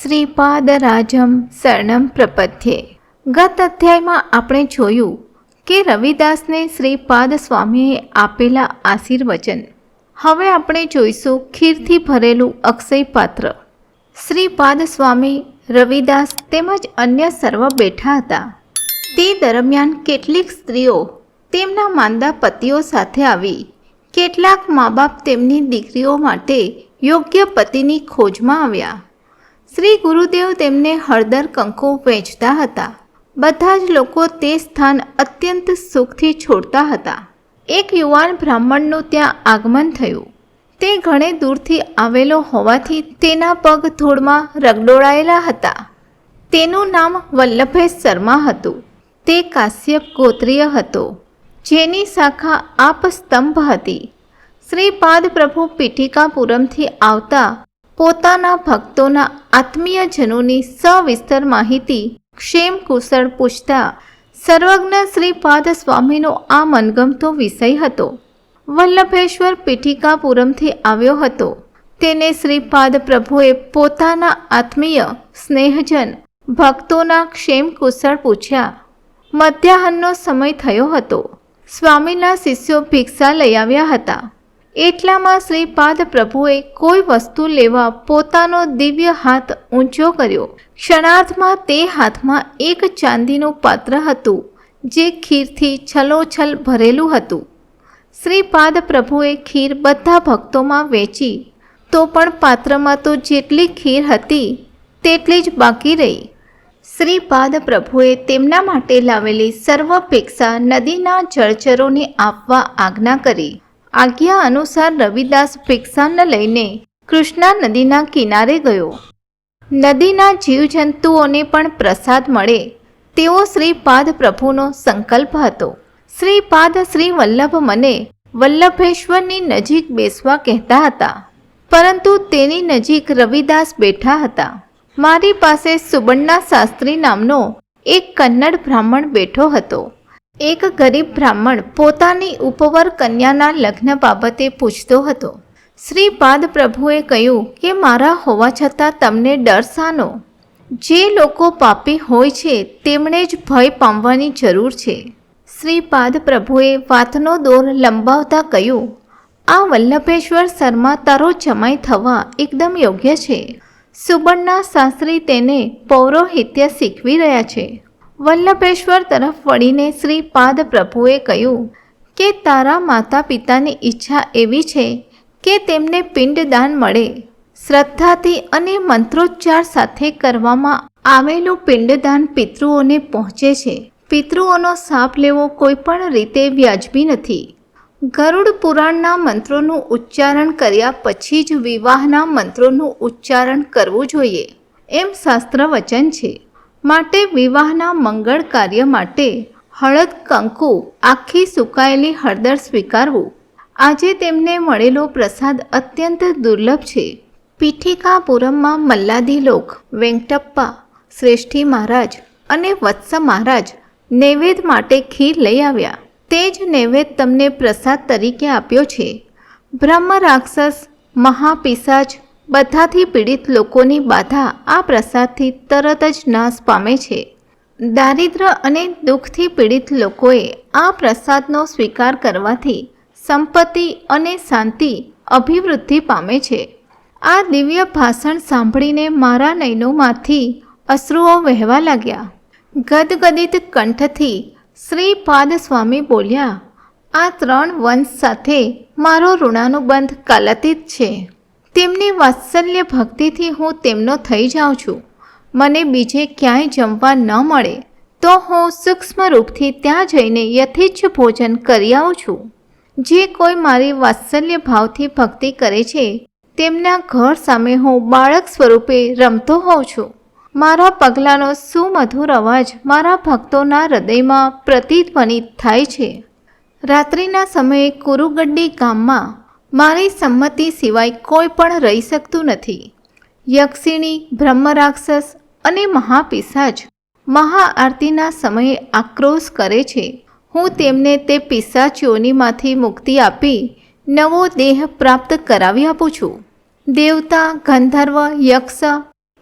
શ્રીપાદરાજમ શરણમ પ્રપથ્યે. ગત અધ્યાયમાં આપણે જોયું કે રવિદાસને શ્રીપાદ સ્વામીએ આપેલા આશીર્વચન. હવે આપણે જોઈશું ખીરથી ભરેલું અક્ષય પાત્ર શ્રીપાદ સ્વામી, રવિદાસ તેમજ અન્ય સર્વ બેઠા હતા. તે દરમિયાન કેટલીક સ્ત્રીઓ તેમના માંદા પતિઓ સાથે આવી. કેટલાક મા બાપ તેમની દીકરીઓ માટે યોગ્ય પતિની ખોજમાં આવ્યા. શ્રી ગુરુદેવ તેમને હળદર કંકુ વેચતા હતા. બધા જ લોકો તે સ્થાન અત્યંત સુખથી છોડતા હતા. એક યુવાન બ્રાહ્મણનું ત્યાં આગમન થયું. તે ઘણે દૂરથી આવેલો હોવાથી તેના પગ ધૂળમાં રગડોળાયેલા હતા. તેનું નામ વલ્લભેશ શર્મા હતું. તે કાશ્યપ ગોત્રીય હતો. જેની શાખા આપ સ્તંભ હતી. શ્રીપાદ પ્રભુ પીઠિકાપુરમથી આવતા પોતાના ભક્તોના આત્મીયજનોની સવિસ્તર માહિતી ક્ષેમ કુશળ પૂછતા સર્વજ્ઞ શ્રીપાદ સ્વામીનો આ મનગમતો વિષય હતો. વલ્લભેશ્વર પીઠિકાપુરમથી આવ્યો હતો. તેને શ્રીપાદ પ્રભુએ પોતાના આત્મીય સ્નેહજન ભક્તોના ક્ષેમ કુશળ પૂછ્યા. મધ્યાહનનો સમય થયો હતો. સ્વામીના શિષ્યો ભિક્ષા લઈ આવ્યા હતા. એટલામાં શ્રીપાદ પ્રભુએ કોઈ વસ્તુ લેવા પોતાનો દિવ્ય હાથ ઊંચો કર્યો. ક્ષણાર્થમાં તે હાથમાં એક ચાંદીનું પાત્ર હતું, જે ખીરથી છલોછલ ભરેલું હતું. શ્રીપાદ પ્રભુએ ખીર બધા ભક્તોમાં વેચી, તો પણ પાત્રમાં તો જેટલી ખીર હતી, તેટલી જ બાકી રહી. શ્રીપાદ પ્રભુએ તેમના માટે લાવેલી સર્વપેક્ષા નદીના જળચરોને આપવા આજ્ઞા કરી. આજ્ઞા અનુસાર રવિદાસ ભિક્ષાને લઈને કૃષ્ણા નદીના કિનારે ગયો. નદીના જીવજંતુઓને પણ પ્રસાદ મળે તેવો શ્રીપાદ પ્રભુનો સંકલ્પ હતો. શ્રીપાદ શ્રી વલ્લભ મને વલ્લભેશ્વરની નજીક બેસવા કહેતા હતા, પરંતુ તેની નજીક રવિદાસ બેઠા હતા. મારી પાસે સુબર્ણા શાસ્ત્રી નામનો એક કન્નડ બ્રાહ્મણ બેઠો હતો. એક ગરીબ બ્રાહ્મણ પોતાની ઉપવર કન્યાના લગ્ન બાબતે પૂછતો હતો. શ્રીપાદ પ્રભુએ કહ્યું કે મારા હોવા છતાં તમને ડર શાનો? જે લોકો પાપી હોય છે, તેમણે જ ભય પામવાની જરૂર છે. શ્રીપાદ પ્રભુએ વાતનો દોર લંબાવતા કહ્યું, આ વલ્લભેશ્વર શર્મા તારો જમાઈ થવા એકદમ યોગ્ય છે. સુબર્ણા શાસ્ત્રી તેને પૌરોહિત્ય શીખવી રહ્યા છે. વલ્લભેશ્વર તરફ વળીને શ્રી પાદ પ્રભુએ કહ્યું કે તારા માતા પિતાની ઈચ્છા એવી છે કે તેમને પિંડદાન મળે. શ્રદ્ધાથી અને મંત્રોચ્ચાર સાથે કરવામાં આવેલું પિંડદાન પિતૃઓને પહોંચે છે. પિતૃઓનો સાપ લેવો કોઈ પણ રીતે વ્યાજબી નથી. ગરુડ પુરાણના મંત્રોનું ઉચ્ચારણ કર્યા પછી જ વિવાહના મંત્રોનું ઉચ્ચારણ કરવું જોઈએ. એમ શાસ્ત્ર વચન છે. માટે વિવાહના મંગળ કાર્ય માટે હળદ કંકુ આખી સુકાયેલી હળદર સ્વીકારવું. આજે તેમને મળેલો પ્રસાદ અત્યંત દુર્લભ છે. પીઠિકાપુરમમાં મલ્લાધી લોક, વેંકટપ્પા, શ્રેષ્ઠી મહારાજ અને વત્સ મહારાજ નૈવેદ્ય માટે ખીર લઈ આવ્યા. તે જ નૈવેદ્ય તમને પ્રસાદ તરીકે આપ્યો છે. બ્રહ્મ રાક્ષસ, મહાપિશાચ બધાથી પીડિત લોકોની બાધા આ પ્રસાદથી તરત જ નાશ પામે છે. દારિદ્ર અને દુઃખથી પીડિત લોકોએ આ પ્રસાદનો સ્વીકાર કરવાથી સંપત્તિ અને શાંતિ અભિવૃદ્ધિ પામે છે. આ દિવ્ય ભાષણ સાંભળીને મારા નયનોમાંથી અશ્રુઓ વહેવા લાગ્યા. ગદગદિત કંઠથી શ્રીપાદ સ્વામી બોલ્યા, આ ત્રણ વંશ સાથે મારો ઋણાનુબંધ કાલાતીત છે. તેમની વાત્સલ્ય ભક્તિથી હું તેમનો થઈ જાઉં છું. મને બીજે ક્યાંય જમવા ન મળે, તો હું સૂક્ષ્મ રૂપથી ત્યાં જઈને યથેચ્છ ભોજન કરી આવું છું. જે કોઈ મારી વાત્સલ્ય ભાવથી ભક્તિ કરે છે, તેમના ઘર સામે હું બાળક સ્વરૂપે રમતો હોઉં છું. મારા પગલાંનો સુમધુર અવાજ મારા ભક્તોના હૃદયમાં પ્રતિધ્વનિત થાય છે. રાત્રિના સમયે કુરુગડ્ડી ગામમાં મારી સંમતિ સિવાય કોઈ પણ રહી શકતું નથી. યક્ષિણી, બ્રહ્મરાક્ષસ અને મહાપિશાચ મહાઆરતીના સમયે આક્રોશ કરે છે. હું તેમને તે પિશાચીઓનીમાંથી મુક્તિ આપી નવો દેહ પ્રાપ્ત કરાવી આપું છું. દેવતા, ગંધર્વ, યક્ષ,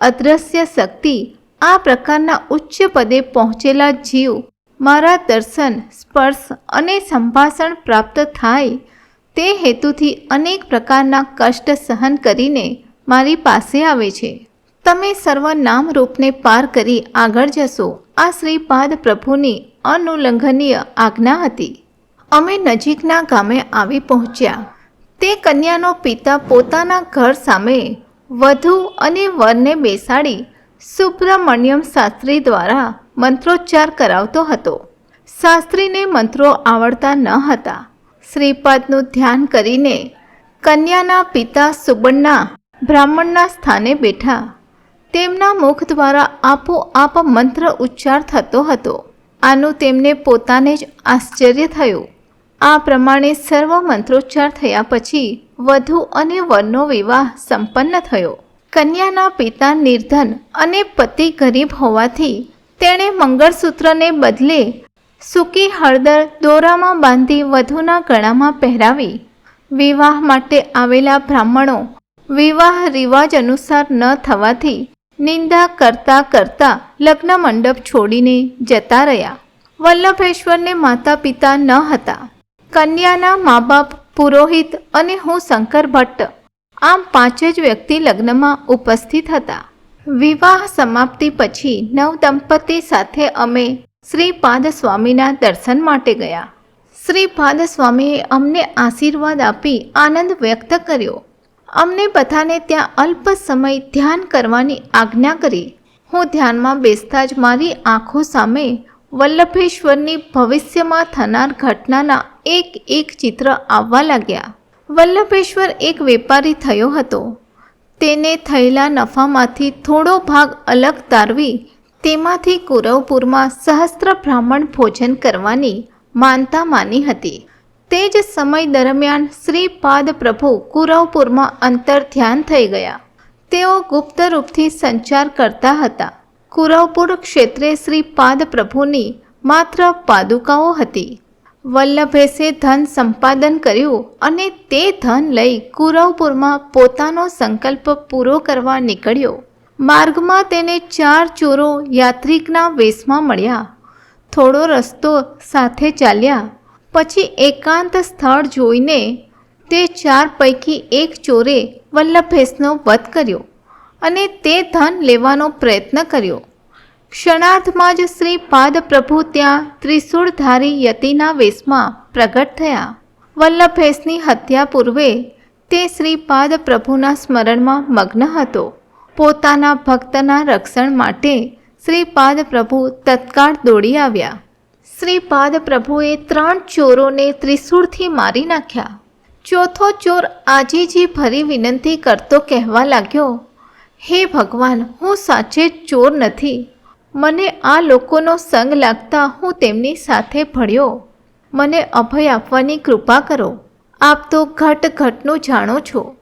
અદ્રશ્ય શક્તિ આ પ્રકારના ઉચ્ચ પદે પહોંચેલા જીવ મારા દર્શન, સ્પર્શ અને સંભાષણ પ્રાપ્ત થાય તે હેતુથી અનેક પ્રકારના કષ્ટ સહન કરીને મારી પાસે આવે છે. તમે સર્વ નામરૂપને પાર કરી આગળ જશો. આ શ્રીપાદ પ્રભુની અનુલ્લંઘનીય આજ્ઞા હતી. અમે નજીકના ગામે આવી પહોંચ્યા. તે કન્યાનો પિતા પોતાના ઘર સામે વધુ અને વરને બેસાડી સુબ્રમણ્યમ શાસ્ત્રી દ્વારા મંત્રોચ્ચાર કરાવતો હતો. શાસ્ત્રીને મંત્રો આવડતા ન હતા. શ્રીપાદનું ધ્યાન કરીને કન્યાના પિતા સુબણના બ્રાહ્મણના સ્થાને બેઠા. તેમના મુખ દ્વારા આપોઆપ મંત્ર ઉચ્ચાર થતો હતો. આનું તેમને પોતાને જ આશ્ચર્ય થયું. આ પ્રમાણે સર્વ મંત્રોચ્ચાર થયા પછી વધુ અને વરનો વિવાહ સંપન્ન થયો. કન્યાના પિતા નિર્ધન અને પતિ ગરીબ હોવાથી તેણે મંગળસૂત્રને બદલે સૂકી હળદર દોરામાં બાંધી વધુના ગળામાં પહેરાવી વિવાહ માટે આવેલા બ્રાહ્મણો વિવાહ રિવાજ અનુસાર ન થવાથી નિંદા કરતા કરતા લગ્ન મંડપ છોડીને જતા રહ્યા. વલ્લભેશ્વરને માતા પિતા ન હતા. કન્યાના મા બાપ પુરોહિત અને હું શંકર ભટ્ટ આમ પાંચ જ વ્યક્તિ લગ્નમાં ઉપસ્થિત હતા. વિવાહ સમાપ્તિ પછી નવ દંપતી સાથે અમે શ્રીપાદ સ્વામીના દર્શન માટે ગયા. શ્રીપાદ સ્વામીએ અમને આશીર્વાદ આપી આનંદ વ્યક્ત કર્યો. અમને બધાને ત્યાં અલ્પ સમય ધ્યાન કરવાની આજ્ઞા કરી. હું ધ્યાનમાં બેસતા જ મારી આંખો સામે વલ્લભેશ્વરની ભવિષ્યમાં થનાર ઘટનાના એક એક ચિત્ર આવવા લાગ્યા. વલ્લભેશ્વર એક વેપારી થયો હતો. તેને થયેલા નફામાંથી થોડો ભાગ અલગ તારવી તેમાંથી કુરવપુરમાં સહસ્ત્ર બ્રાહ્મણ ભોજન કરવાની માનતા માની હતી. તે જ સમય દરમિયાન શ્રીપાદ પ્રભુ કુરવપુરમાં અંતર ધ્યાન થઈ ગયા. તેઓ ગુપ્ત રૂપથી સંચાર કરતા હતા. કુરવપુર ક્ષેત્રે શ્રીપાદ પ્રભુની માત્ર પાદુકાઓ હતી. વલ્લભેશે ધન સંપાદન કર્યું અને તે ધન લઈ કુરવપુરમાં પોતાનો સંકલ્પ પૂરો કરવા નીકળ્યો. માર્ગમાં તેને ચાર ચોરો યાત્રિકના વેશમાં મળ્યા. થોડો રસ્તો સાથે ચાલ્યા. પછી એકાંત સ્થળ જોઈને તે ચાર પૈકી એક ચોરે વલ્લભેશનો વધ કર્યો અને તે ધન લેવાનો પ્રયત્ન કર્યો. ક્ષણાર્થમાં જ શ્રી પાદ પ્રભુ ત્યાં ત્રિશૂળધારી યતિના વેશમાં પ્રગટ થયા. વલ્લભેશની હત્યા પૂર્વે તે શ્રી પ્રભુના સ્મરણમાં મગ્ન હતો. પોતાના ભક્તના રક્ષણ માટે શ્રીપાદ પ્રભુ તત્કાળ દોડી આવ્યા. શ્રીપાદ પ્રભુએ ત્રણ ચોરોને ત્રિશૂળથી મારી નાખ્યા. ચોથો ચોર આજીજી ભરી વિનંતી કરતો કહેવા લાગ્યો, હે ભગવાન, હું સાચે ચોર નથી. મને આ લોકોનો સંગ લાગતા હું તેમની સાથે ભળ્યો. મને અભય આપવાની કૃપા કરો. આપ તો ઘટ ઘટનું જાણો છો.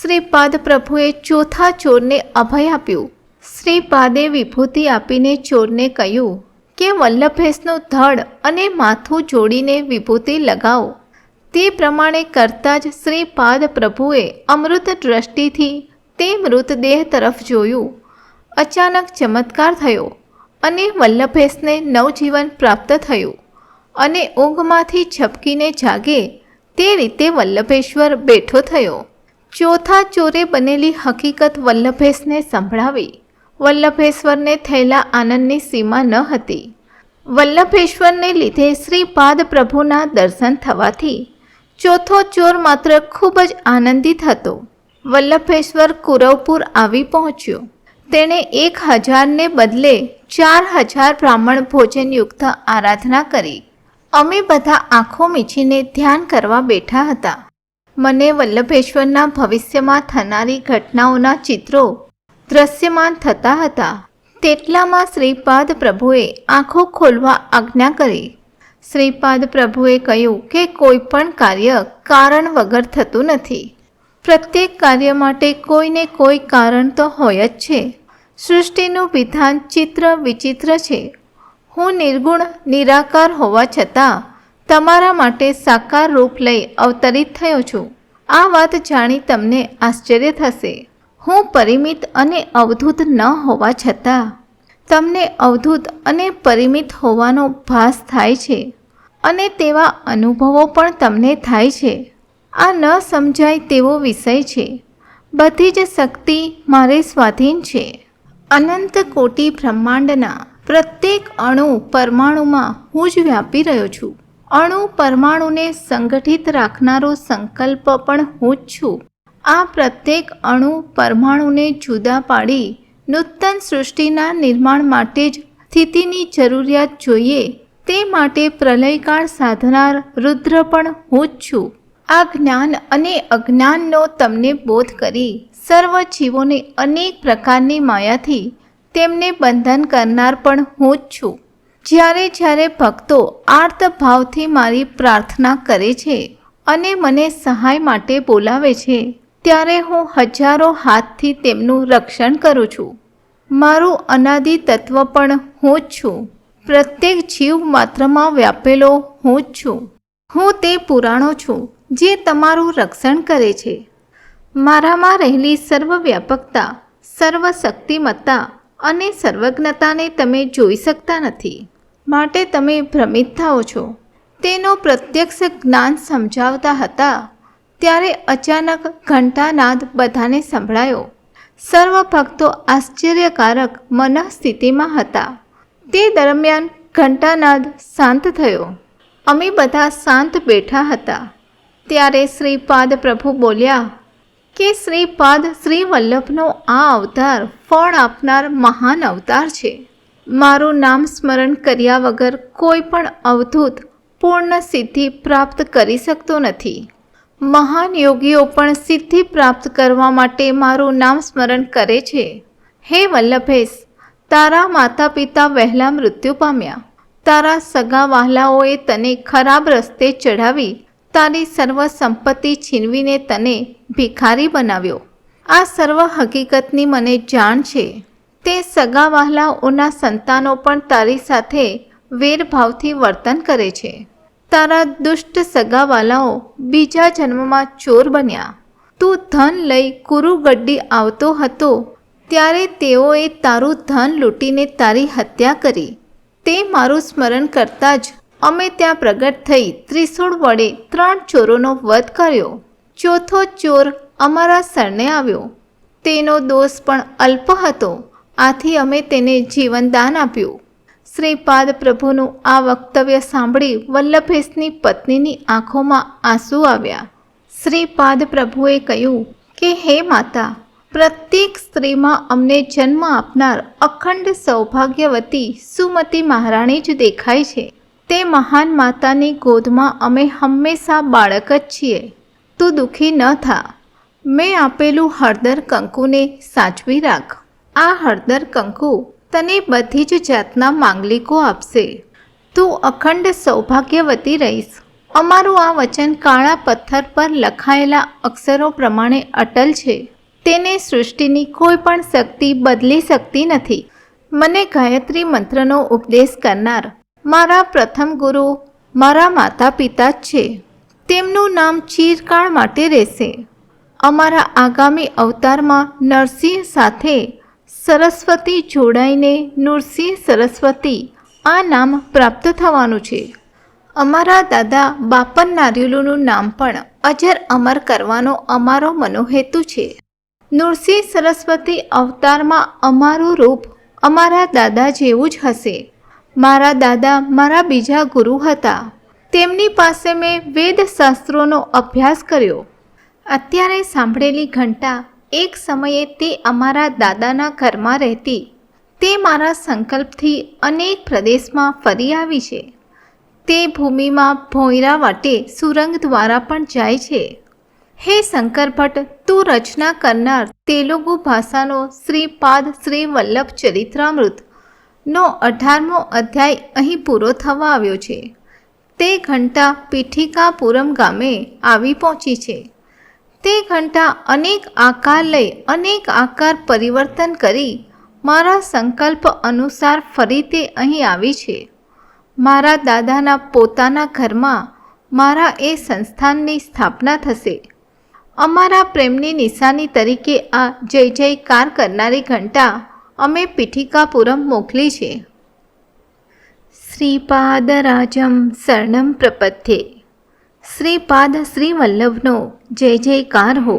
શ્રીપાદ પ્રભુએ ચોથા ચોરને અભય આપ્યું. શ્રીપાદે વિભૂતિ આપીને ચોરને કહ્યું, કે વલ્લભેશનું ધડ અને માથું જોડીને વિભૂતિ લગાવો. તે પ્રમાણે કરતાં જ શ્રીપાદ પ્રભુએ અમૃત દ્રષ્ટિથી તે મૃતદેહ તરફ જોયું. અચાનક ચમત્કાર થયો અને વલ્લભેશને નવજીવન પ્રાપ્ત થયું અને ઊંઘમાંથી છપકીને જાગે તે રીતે વલ્લભેશ્વર બેઠો થયો. ચોથા ચોરે બનેલી હકીકત વલ્લભેશને સંભળાવી. વલ્લભેશ્વરને થયેલા આનંદની સીમા ન હતી. વલ્લભેશ્વરને લીધે શ્રીપાદ પ્રભુના દર્શન થવાથી ચોથો ચોર માત્ર ખૂબ જ આનંદિત હતો. વલ્લભેશ્વર કુરવપુર આવી પહોંચ્યો. તેણે એક હજારને બદલે ચાર હજાર બ્રાહ્મણ ભોજનયુક્ત આરાધના કરી. અમે બધા આંખો મીચીને ધ્યાન કરવા બેઠા હતા. મને વલ્લભેશ્વરના ભવિષ્યમાં થનારી ઘટનાઓના ચિત્રો દ્રશ્યમાન થતા હતા. તેટલામાં શ્રીપાદ પ્રભુએ આંખો ખોલવા આજ્ઞા કરી. શ્રીપાદ પ્રભુએ કહ્યું કે કોઈ પણ કાર્ય કારણ વગર થતું નથી. પ્રત્યેક કાર્ય માટે કોઈને કોઈ કારણ તો હોય જ છે. સૃષ્ટિનું વિધાન ચિત્ર વિચિત્ર છે. હું નિર્ગુણ, નિરાકાર હોવા છતાં તમારા માટે સાકાર રૂપ લઈ અવતરિત થયો છું. આ વાત જાણી તમને આશ્ચર્ય થશે. હું પરિમિત અને અવધૂત ન હોવા છતાં, તમને અવધૂત અને પરિમિત હોવાનો ભાસ થાય છે અને તેવા અનુભવો પણ તમને થાય છે. આ ન સમજાય તેવો વિષય છે. બધી જ શક્તિ મારે સ્વાધીન છે. અનંત કોટી બ્રહ્માંડના પ્રત્યેક અણુ પરમાણુમાં હું જ વ્યાપી રહ્યો છું. અણુ પરમાણુને સંગઠિત રાખનારો સંકલ્પ પણ હું જ છું. આ પ્રત્યેક અણુ પરમાણુને જુદા પાડી નૂતન સૃષ્ટિના નિર્માણ માટે જ સ્થિતિની જરૂરિયાત જોઈએ. તે માટે પ્રલયકાળ સાધનાર રુદ્ર પણ હું જ છું. આ જ્ઞાન અને અજ્ઞાનનો તમને બોધ કરી સર્વ જીવોને અનેક પ્રકારની માયાથી તેમને બંધન કરનાર પણ હું જ છું. જ્યારે જ્યારે ભક્તો આર્ત ભાવથી મારી પ્રાર્થના કરે છે અને મને સહાય માટે બોલાવે છે, ત્યારે હું હજારો હાથથી તેમનું રક્ષણ કરું છું. મારું અનાદિ તત્વ પણ હું જ છું. પ્રત્યેક જીવ માત્રમાં વ્યાપેલો હું જ છું. હું તે પુરાણો છું જે તમારું રક્ષણ કરે છે. મારામાં રહેલી સર્વવ્યાપકતા સર્વશક્તિમત્તા અને સર્વજ્ઞતાને તમે જોઈ શકતા નથી. માટે તમે ભ્રમિત થાઓ છો. તેનો પ્રત્યક્ષ જ્ઞાન સમજાવતા હતા, ત્યારે અચાનક ઘંટાનાદ બધાને સંભળાયો. સર્વ ભક્તો આશ્ચર્યકારક મનઃસ્થિતિમાં હતા. તે દરમિયાન ઘંટાનાદ શાંત થયો. અમે બધા શાંત બેઠા હતા. ત્યારે શ્રીપાદ પ્રભુ બોલ્યા, કે શ્રીપાદ શ્રી વલ્લભનો આ અવતાર ફળ આપનાર મહાન અવતાર છે. મારું નામ સ્મરણ કર્યા વગર કોઈ પણ અવધૂત પૂર્ણ સિદ્ધિ પ્રાપ્ત કરી શકતો નથી. મહાન યોગીઓ પણ સિદ્ધિ પ્રાપ્ત કરવા માટે મારું નામ સ્મરણ કરે છે. હે વલ્લભેશ, તારા માતા પિતા વહેલા મૃત્યુ પામ્યા. તારા સગા વહાલાઓએ તને ખરાબ રસ્તે ચઢાવી, તારી સર્વ સંપત્તિ છીનવીને તને ભિખારી બનાવ્યો. આ સર્વ હકીકતની મને જાણ છે. તે સગા વહાલાઓના સંતાનો પણ તારી સાથે વેરભાવથી વર્તન કરે છે. તારા દુષ્ટ સગાવાલાઓ બીજા જન્મમાં ચોર બન્યા. તું ધન લઈ કુરુગડ્ડી આવતો હતો, ત્યારે તેઓએ તારું ધન લૂંટીને તારી હત્યા કરી. તે મારું સ્મરણ કરતાં જ અમે ત્યાં પ્રગટ થઈ ત્રિશૂળ વડે ત્રણ ચોરોનો વધ કર્યો. ચોથો ચોર અમારા સરને આવ્યો. તેનો દોષ પણ અલ્પ હતો. આથી અમે તેને જીવનદાન આપ્યું. શ્રીપાદ પ્રભુનું આ વક્તવ્ય સાંભળી વલ્લભેશની પત્નીની આંખોમાં આંસુ આવ્યા. શ્રીપાદ પ્રભુએ કહ્યું કે, હે માતા, પ્રત્યેક સ્ત્રીમાં અમને જન્મ આપનાર અખંડ સૌભાગ્યવતી સુમતી મહારાણી જ દેખાય છે. તે મહાન માતાની ગોદમાં અમે હંમેશા બાળક જ છીએ. તું દુઃખી ન થા. મેં આપેલું હળદર કંકુને સાચવી રાખ. આ હળદર કંકુ તને બધી જ જાતના માંગલિકો આપશે. તું અખંડ સૌભાગ્યવતી રહીશ. અમારું આ વચન કાળા પથ્થર પર લખાયેલા અક્ષરો પ્રમાણે અટલ છે. તેને સૃષ્ટિની કોઈ પણ શક્તિ બદલી શકતી નથી. મને ગાયત્રી મંત્રનો ઉપદેશ કરનાર મારા પ્રથમ ગુરુ મારા માતા પિતા જ છે. તેમનું નામ ચીરકાળ માટે રહેશે. અમારા આગામી અવતારમાં નરસિંહ સાથે સરસ્વતી જોડાઈને નૃસિંહ સરસ્વતી આ નામ પ્રાપ્ત થવાનું છે. અમારા દાદા બાપન નારિયેલુનું નામ પણ અજર અમર કરવાનો અમારો મનોહેતુ છે. નૃસિંહ સરસ્વતી અવતારમાં અમારું રૂપ અમારા દાદા જેવું જ હશે. મારા દાદા મારા બીજા ગુરુ હતા. તેમની પાસે મેં વેદશાસ્ત્રોનો અભ્યાસ કર્યો. અત્યારે સાંભળેલી ઘંટા એક સમયે તે અમારા દાદાના ઘરમાં રહેતી. તે મારા સંકલ્પથી અનેક પ્રદેશમાં ફરી આવી છે. તે ભૂમિમાં ભોંયરા વાટે સુરંગ દ્વારા પણ જાય છે. હે શંકર ભટ્ટ તું રચના કરનાર તેલુગુ ભાષાનો શ્રીપાદ શ્રી વલ્લભ ચરિત્રામૃત નો અઢારમો અધ્યાય અહીં પૂરો થવા આવ્યો છે. તે ઘંટા પીઠિકાપુરમ ગામે આવી પહોંચી છે. તે ઘંટા અનેક આકાર લઈ અનેક આકાર પરિવર્તન કરી મારા સંકલ્પ અનુસાર ફરી તે અહીં આવી છે. મારા દાદાના પોતાના ઘરમાં મારા એ સંસ્થાનની સ્થાપના થશે. અમારા પ્રેમની નિશાની તરીકે આ જય જયકાર કરનારી ઘંટા અમે પીઠિકાપુરમ મોકલી છે. શ્રીપાદરાજમ શરણમ પ્રપથ્યે. શ્રીપાદ શ્રીવલ્લભનો જય જયકાર હો.